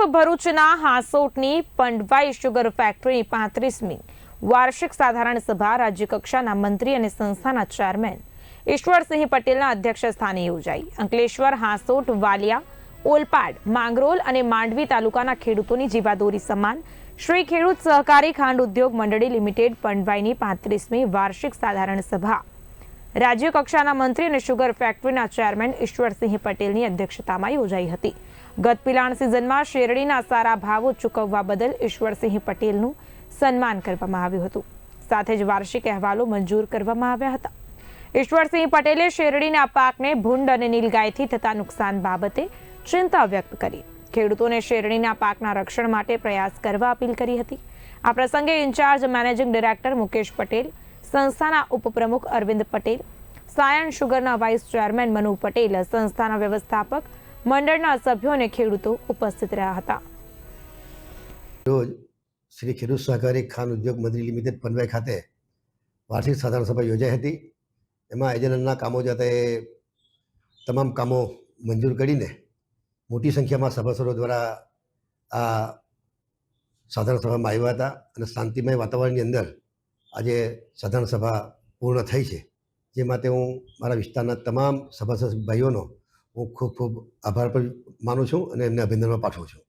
તરફ ભરૂચના હાંસોટની પંડવાઈ શુગર ફેક્ટરીની પાંત્રીસમી વાર્ષિક સાધારણ સભા રાજ્યકક્ષાના મંત્રી અને સંસ્થાના ચેરમેન ઈશ્વરસિંહ પટેલના અધ્યક્ષ સ્થાને યોજાઈ. અંકલેશ્વર, હાંસોટ, વાલિયા, ઓલપાડ, માંગરોલ અને માંડવી તાલુકાના ખેડૂતોની જીવાદોરી સમાન શ્રી ખેડૂત સહકારી ખાંડ ઉદ્યોગ મંડળી લિમિટેડ પંડવાઈની પાંત્રીસમી વાર્ષિક સાધારણ સભા રાજ્ય કક્ષાના મંત્રી અને શુગર ફેક્ટરીના ચેરમેન ઈશ્વરસિંહ પટેલની અધ્યક્ષતામાં યોજાઈ હતી. ગત પિલાણ સિઝનમાં શેરડીના સારા ભાવો ચૂકવવા બદલ ઈશ્વરસિંહ પટેલનું સન્માન કરવામાં આવ્યું હતું. સાથે જ વાર્ષિક અહેવાલો મંજૂર કરવામાં આવ્યા હતા. ઈશ્વરસિંહ પટેલે શેરડીના પાકને ભૂંડ અને નીલગાયથી થતા નુકસાન બાબતે ચિંતા વ્યક્ત કરી. ખેડૂતોને શેરડીના પાકના રક્ષણ માટે પ્રયાસ કરવા અપીલ કરી હતી. આ પ્રસંગે in-charge managing director Mukesh Patel સંસ્થાના ઉપપ્રમુખ અરવિંદ પટેલ, સાયન શુગરના વાઇસ ચેરમેન મનુ પટેલ, સંસ્થાના વ્યવસ્થાપક, મંડળના સભ્યો અને ખેડૂતો ઉપસ્થિત રહ્યા હતા. રોજ શ્રી ખેડૂત સહકારી ખાન ઉદ્યોગ મંત્રી લિમિટેડ પનવાઈ ખાતે વાર્ષિક સાધારણ સભા યોજાઈ હતી. એમાં એજન્ટના કામો જાતે તમામ કામો મંજૂર કરીને મોટી સંખ્યામાં સભાસદો દ્વારા આ સાધારણ સભામાં આવ્યા હતા અને શાંતિમય વાતાવરણની અંદર આજે સાધારણ સભા પૂર્ણ થઈ છે જે માટે હું મારા વિસ્તારના તમામ સભાસદ ભાઈઓનો હું ખૂબ ખૂબ આભાર પણ માનું છું અને એમને અભિનંદન પાઠવું છું.